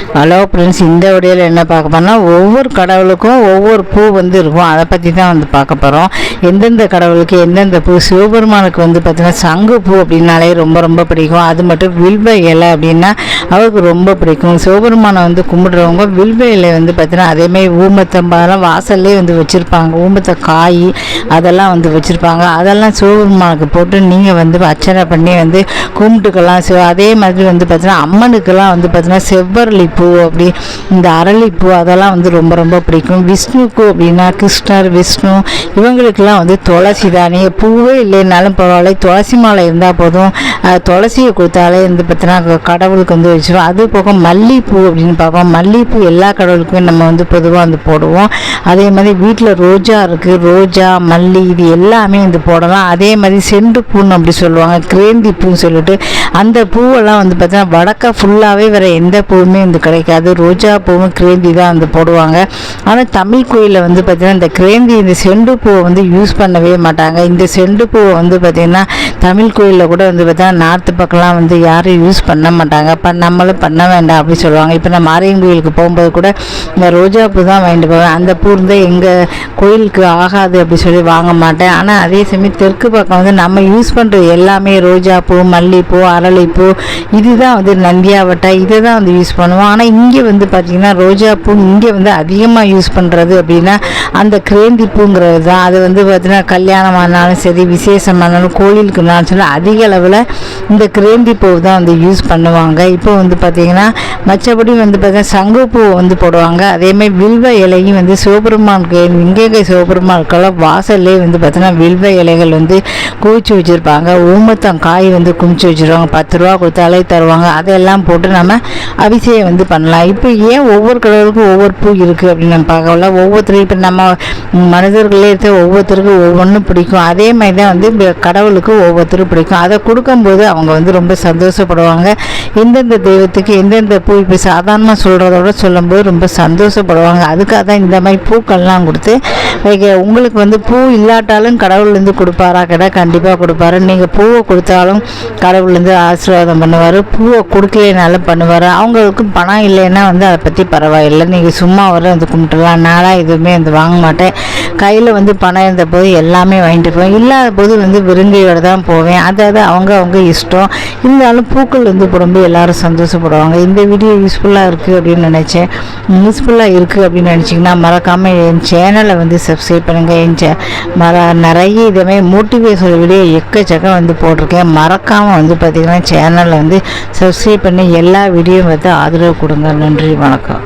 Hello friends இந்த வீடியோவில் என்ன பார்க்க போகிறோம்னா ஒவ்வொரு கடவுளுக்கும் ஒவ்வொரு பூ வந்து இருக்கும். அதை பற்றி தான் வந்து பார்க்க போகிறோம் எந்தெந்த கடவுளுக்கு எந்தெந்த பூ? சிவபெருமானுக்கு வந்து பார்த்திங்கன்னா சங்கு பூ அப்படின்னாலே ரொம்ப ரொம்ப பிடிக்கும். அது மட்டும் வில்வ இலை அப்படின்னா அவருக்கு ரொம்ப பிடிக்கும். சிவபெருமானை வந்து கும்பிடுறவங்க வில்வ இலை வந்து பார்த்திங்கன்னா அதேமாதிரி ஊமத்தம்பாலாம் வாசல்லே வந்து வச்சுருப்பாங்க. ஊமத்த காய் அதெல்லாம் வந்து வச்சுருப்பாங்க. அதெல்லாம் சிவபெருமானுக்கு போட்டு நீங்கள் வந்து அர்ச்சனை பண்ணி வந்து கும்பிட்டுக்கலாம். சிவ அதே மாதிரி வந்து பார்த்திங்கன்னா அம்மனுக்கெல்லாம் வந்து பார்த்திங்கன்னா செவ்வரளி பூ அப்படி இந்த அரளிப்பூ அதெல்லாம் வந்து ரொம்ப ரொம்ப பிடிக்கும். விஷ்ணுக்கு அப்படின்னா கிருஷ்ணர் விஷ்ணு இவங்களுக்கெல்லாம் வந்து துளசி தானே. பூவே இல்லைனாலும் பரவாயில்ல. துளசி மாலை இருந்தால் போதும். துளசியை கொடுத்தாலே வந்து பார்த்தீங்கன்னா கடவுளுக்கு வந்து வச்சிடும் அது போக மல்லிகைப்பூ அப்படின்னு பார்ப்போம். மல்லிகைப்பூ எல்லா கடவுளுக்குமே நம்ம வந்து பொதுவாக வந்து போடுவோம். அதே மாதிரி வீட்டில் ரோஜா இருக்குது ரோஜா மல்லி இது எல்லாமே வந்து போடலாம். அதே மாதிரி செண்டு பூன்னு அப்படி சொல்லுவாங்க. கிரேந்தி பூன்னு சொல்லிட்டு அந்த பூவெல்லாம் வந்து பார்த்தீங்கன்னா வடக்க ஃபுல்லாகவே வேறு எந்த பூவுமே வந்து கிடைக்காது. ரோஜா பூவும் கிரேந்தி தான் வந்து போடுவாங்க. ஆனால் தமிழ் கோயிலில் வந்து பார்த்திங்கன்னா இந்த கிரேந்தி இந்த செண்டு பூவை வந்து யூஸ் பண்ணவே மாட்டாங்க. இந்த செண்டு பூவை வந்து பார்த்திங்கன்னா தமிழ் கோயிலில் கூட வந்து பார்த்திங்கன்னா நார்த்து பக்கம்லாம் வந்து யாரும் யூஸ் பண்ண மாட்டாங்க. பண்ணாமலும் பண்ண வேண்டாம் அப்படின்னு சொல்லுவாங்க. இப்போ நான் மாரியம்மன் கோயிலுக்கு போகும்போது கூட இந்த ரோஜா பூ தான் வாங்கிட்டு போவேன். அந்த பூ இருந்தால் எங்கள் கோயிலுக்கு ஆகாது அப்படி சொல்லி வாங்க மாட்டேன். ஆனால் அதே சமயம் தெற்கு பக்கம் வந்து நம்ம யூஸ் பண்ணுறது எல்லாமே ரோஜா பூ மல்லிகைப்பூ அரளிப்பூ இதுதான் வந்து நந்தியாவட்டை இதை தான் வந்து யூஸ் பண்ணுவோம். ஆனால் இங்கே வந்து பார்த்திங்கன்னா ரோஜா பூ இங்கே வந்து அதிகமாக யூஸ் பண்ணுறது அப்படின்னா அந்த கிரேந்தி பூங்கிறது தான். அது வந்து பார்த்திங்கன்னா கல்யாணமானாலும் சரி விசேஷமானாலும் கோயிலுக்குனாலும் சொல்லி அதிக அளவில் இந்த கிரேந்தி பூ தான் வந்து யூஸ் பண்ணுவாங்க. இப்போ வந்து பார்த்திங்கன்னா மற்றபடி வந்து பார்த்திங்கன்னா சங்கு பூ வந்து போடுவாங்க. அதேமாதிரி வில்வ இலையும் வந்து சிவபெருமானுக்கு எங்கெங்கே சிவபெருமானுக்கெல்லாம் வாசல்லே வந்து பார்த்திங்கன்னா வில்வ இலைகள் வந்து குவிச்சு வச்சுருப்பாங்க. ஊமத்தம் காய் வந்து குமிச்சு வச்சுருவாங்க. பத்து ரூபா கொடுத்தாலே தருவாங்க. அதெல்லாம் போட்டு நம்ம அபிஷேகம் வந்து பண்ணலாம். இப்போ ஏன் ஒவ்வொரு கடவுளுக்கும் ஒவ்வொரு பூ இருக்குது அப்படின்னு நம்ம பார்க்கல ஒவ்வொருத்தரும் இப்போ நம்ம மனிதர்களே இருக்க ஒவ்வொருத்தருக்கும் ஒவ்வொன்றும் பிடிக்கும். அதே மாதிரி தான் வந்து கடவுளுக்கு ஒவ்வொருத்தரும் பிடிக்கும். அதை கொடுக்கும்போது அவங்க வந்து ரொம்ப சந்தோஷப்படுவாங்க. எந்தெந்த தெய்வத்துக்கு எந்தெந்த பூ இப்போ சாதாரணமாக சொல்கிறதோட சொல்லும்போது ரொம்ப சந்தோஷப்படுவாங்க. அதுக்காக தான் இந்த மாதிரி பூக்கள்லாம் கொடுத்து வைக்க. உங்களுக்கு வந்து பூ இல்லாட்டாலும் கடவுள் கொடுப்பாரா? கேட்டா கண்டிப்பாக கொடுப்பாரு. நீங்கள் பூவை கொடுத்தாலும் கடவுள் ஆசீர்வாதம் பண்ணுவார். பூவை கொடுக்கலைனாலும் பண்ணுவார். அவங்களுக்கு பணம் இல்லைன்னா வந்து அதை பற்றி பரவாயில்லை. நீங்கள் சும்மா வர வந்து கும்பிட்டுலாம் நாளாக எதுவுமே வந்து வாங்க மாட்டேன். கையில் வந்து பணம் இருந்த போது எல்லாமே வாங்கிட்டு போவேன். இல்லாத போது வந்து விருங்கையோடு தான் போவேன். அதாவது அவங்க அவங்க இஷ்டம். இருந்தாலும் பூக்கள் வந்து ரொம்ப எல்லாரும் சந்தோஷப்படுவாங்க. இந்த வீடியோ யூஸ்ஃபுல்லாக இருக்குது அப்படின்னு நினச்சேன். யூஸ்ஃபுல்லாக இருக்குது அப்படின்னு நினச்சிங்கன்னா மறக்காமல் என் சேனலை வந்து சப்ஸ்கிரைப் பண்ணுங்கள் என் சே மற நிறைய இதுவே மோட்டிவேஷன் வீடியோ எக்கச்சக்கம் வந்து போட்டிருக்கேன். மறக்காமல் வந்து பார்த்திங்கன்னா சேனலை வந்து சப்ஸ்கிரைப் பண்ணி எல்லா வீடியோவும் வந்து ஆதரவு கொடுங்க. நன்றி வணக்கம்.